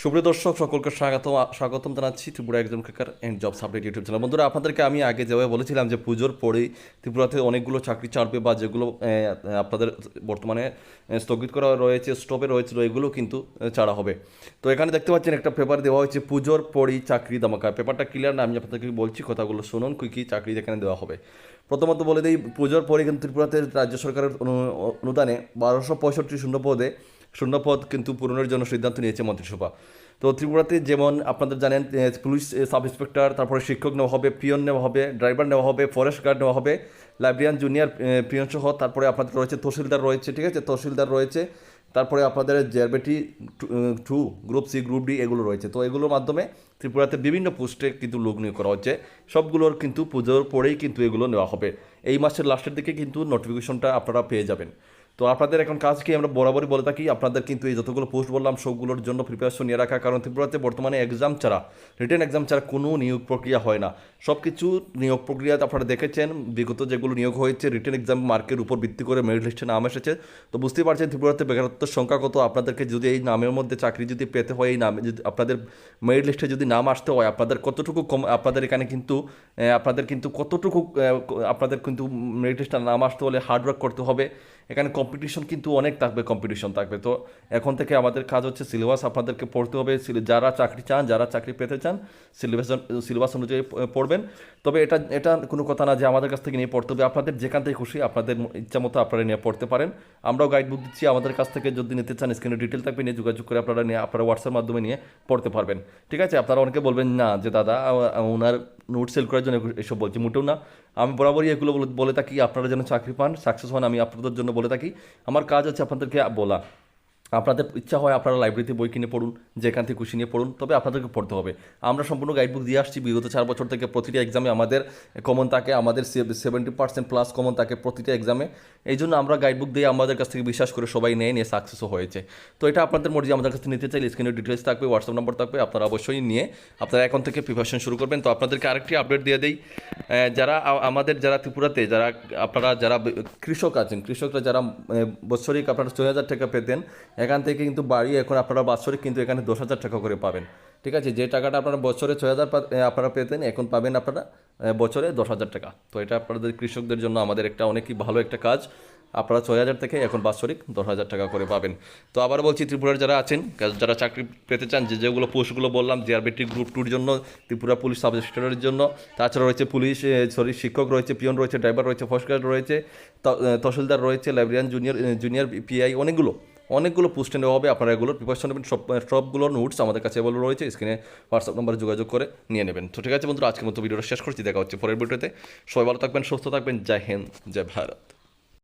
সুপ্রিয় দর্শক, সকলকে স্বাগত স্বাগতম জানাচ্ছি ত্রিপুরা একজন career and job update YouTube channel বন্ধুরা, আপনাদেরকে আমি আগে যেভাবে বলেছিলাম যে পুজোর পরেই ত্রিপুরাতে অনেকগুলো চাকরি ছাড়বে বা যেগুলো আপনাদের বর্তমানে স্থগিত করা রয়েছে স্টপে রয়েছিল, এগুলো কিন্তু ছাড়া হবে। তো এখানে দেখতে পাচ্ছেন একটা পেপার দেওয়া হয়েছে, পুজোর পরেই চাকরি দামাকা পেপারটা ক্লিয়ার না, আমি আপনাদেরকে বলছি, কথাগুলো শুনুন, কী কী চাকরি এখানে দেওয়া হবে। প্রথমত বলে দিই, পুজোর পরে কিন্তু ত্রিপুরাতে রাজ্য সরকারের অনু- অনুদানে বারোশো পঁয়ষট্টি শূন্য পদে শূন্যপদ কিন্তু পূরণের জন্য সিদ্ধান্ত নিয়েছে মন্ত্রিসভা। তো ত্রিপুরাতে যেমন আপনাদের জানেন পুলিশ সাব ইন্সপেক্টর তারপরে শিক্ষক নেওয়া হবে, পিয়ন নেওয়া হবে, ড্রাইভার নেওয়া হবে, ফরেস্ট গার্ড নেওয়া হবে, লাইব্রেরিয়ান জুনিয়র পিয়ন সহ, তারপরে আপনাদের রয়েছে তহসিলদার রয়েছে, ঠিক আছে? তহসিলদার রয়েছে, তারপরে আপনাদের JRBT to group C, group D এগুলো রয়েছে। তো এগুলোর মাধ্যমে ত্রিপুরাতে বিভিন্ন পোস্টে কিন্তু লোক নিয়োগ করা হচ্ছে। সবগুলোর কিন্তু পুজোর পরেই কিন্তু এগুলো নেওয়া হবে। এই মাসের লাস্টের দিকে কিন্তু নোটিফিকেশনটা আপনারা পেয়ে যাবেন। তো আপনাদের এখন কাজ কি? আমরা বরাবরই বলে থাকি, আপনাদের কিন্তু এই যতগুলো পোস্ট বললাম, সবগুলোর জন্য প্রিপারেশন নিয়ে রাখা। কারণ ত্রিপুরাতে বর্তমানে এক্সাম ছাড়া রিটেন এক্সাম ছাড়া কোনো নিয়োগ প্রক্রিয়া হয় না। সব কিছু নিয়োগ প্রক্রিয়াতে আপনারা দেখেছেন, বিগত যেগুলো নিয়োগ হয়েছে রিটেন এক্সাম মার্কের উপর ভিত্তি করে মেরিট লিস্টে নাম এসেছে। তো বুঝতেই পারছেন, ত্রিপুরাতে বেকারত্বের সংখ্যা কত। আপনাদেরকে যদি এই নামের মধ্যে চাকরি যদি পেতে হয়, এই নামে যদি আপনাদের মেরিট লিস্টে যদি নাম আসতে হয়, আপনাদের কতটুকু কম, আপনাদের এখানে কিন্তু আপনাদের কিন্তু কতটুকু আপনাদের কিন্তু মেরিট লিস্টে নাম আসতে হলে হার্ডওয়ার্ক করতে হবে। এখানে কম্পিটিশন কিন্তু অনেক থাকবে কম্পিটিশন থাকবে। তো এখন থেকে আমাদের কাজ হচ্ছে সিলেবাস আপনাদেরকে পড়তে হবে। যারা চাকরি চান, যারা চাকরি পেতে চান সিলেবাস সিলেবাস অনুযায়ী পড়বেন। তবে এটা এটা কোনো কথা না যে আমাদের কাছ থেকে নিয়ে পড়তে হবে। আপনাদের যেখান থেকে খুশি, আপনাদের ইচ্ছা মতো আপনারা নিয়ে পড়তে পারেন। আমরাও গাইড বুক দিচ্ছি। আমাদের কাছ থেকে যদি নিতে চান স্ক্রিনে ডিটেল থাকবে, নিয়ে যোগাযোগ করে আপনারা নিয়ে, আপনারা হোয়াটসঅ্যাপ মাধ্যমে নিয়ে পড়তে পারবেন। ঠিক আছে? আপনারা অনেকে বলবেন, না, যে দাদা ওনার নোট সেল করার জন্য এসব বলছি। মোটেও না। আমি বরাবরই এগুলো বলে- থাকি, আপনারা যেন চাকরি পান সাকসেস হন, আমি আপনাদের জন্য বলে থাকি। আমার কাজ হচ্ছে আপনাদেরকে বলা। আপনাদের ইচ্ছা হয় আপনারা লাইব্রেরিতে বই কিনে পড়ুন, যেখান থেকে খুশি নিয়ে পড়ুন, তবে আপনাদেরকে পড়তে হবে। আমরা সম্পূর্ণ গাইডবুক দিয়ে আসছি, বিগত চার বছর থেকে প্রতিটা এক্সামে আমাদের কমন থাকে, আমাদের সেভেন্টি পার্সেন্ট প্লাস কমন থাকে প্রতিটা এক্সামে এই জন্য আমরা গাইডবুক দিয়ে আমাদের কাছ থেকে বিশ্বাস করে সবাই নেয়, নিয়ে সাকসেসও হয়েছে। তো এটা আপনাদের মর্জি, আমাদের কাছে নিতে চাইলে স্ক্রিনের ডিটেলস থাকবে হোয়াটসঅ্যাপ নম্বর থাকবে, আপনারা অবশ্যই নিয়ে আপনারা এখন থেকে প্রিপারেশন শুরু করবেন। তো আপনাদেরকে আরেকটি আপডেট দিয়ে দিই। যারা আমাদের যারা ত্রিপুরাতে, যারা আপনারা যারা কৃষক আছেন, কৃষকরা যারা বৎসরিক আপনারা ছয় হাজার টাকা পেতেন এখান থেকে কিন্তু বাড়ি, এখন আপনারা বাৎসরিক কিন্তু এখানে দশ হাজার টাকা করে পাবেন। ঠিক আছে? যে টাকাটা আপনারা বছরে ছয় হাজার আপনারা পেতেন, এখন পাবেন আপনারা বছরে দশ হাজার টাকা। তো এটা আপনাদের কৃষকদের জন্য আমাদের একটা অনেকই ভালো একটা কাজ। আপনারা ছয় হাজার থেকে এখন বাৎসরিক দশ হাজার টাকা করে পাবেন। তো আবার বলছি, ত্রিপুরার যারা আছেন যারা চাকরি পেতে চান, যে যেগুলো পোস্টগুলো বললাম, জিআরবিটি গ্রুপ টুর জন্য, ত্রিপুরা পুলিশ সাব ইন্সপেক্টরের জন্য, তাছাড়া রয়েছে পুলিশ সরি, শিক্ষক রয়েছে, পিয়ন রয়েছে, ড্রাইভার রয়েছে, ফার্স্ট গার্ড রয়েছে তহসিলদার রয়েছে, লাইব্রেরিয়ান জুনিয়র জুনিয়র পিআই অনেকগুলো। অনেকগুলো পোস্টে নেওয়া হবে, আপনারা এগুলোর প্রিপারেশন নেবেন, সব সবগুলো নোটস আমাদের কাছে এবার রয়েছে স্ক্রিনে হোয়াটসঅ্যাপ নম্বরে যোগাযোগ করে নিয়ে নেবেন। তো ঠিক আছে বন্ধুরা, আজকের মতো ভিডিওটা শেষ করছি, দেখা হচ্ছে পরের ভিডিওতে। সবাই ভালো থাকবেন, সুস্থ থাকবেন, জয় হিন্দ, জয় ভারত।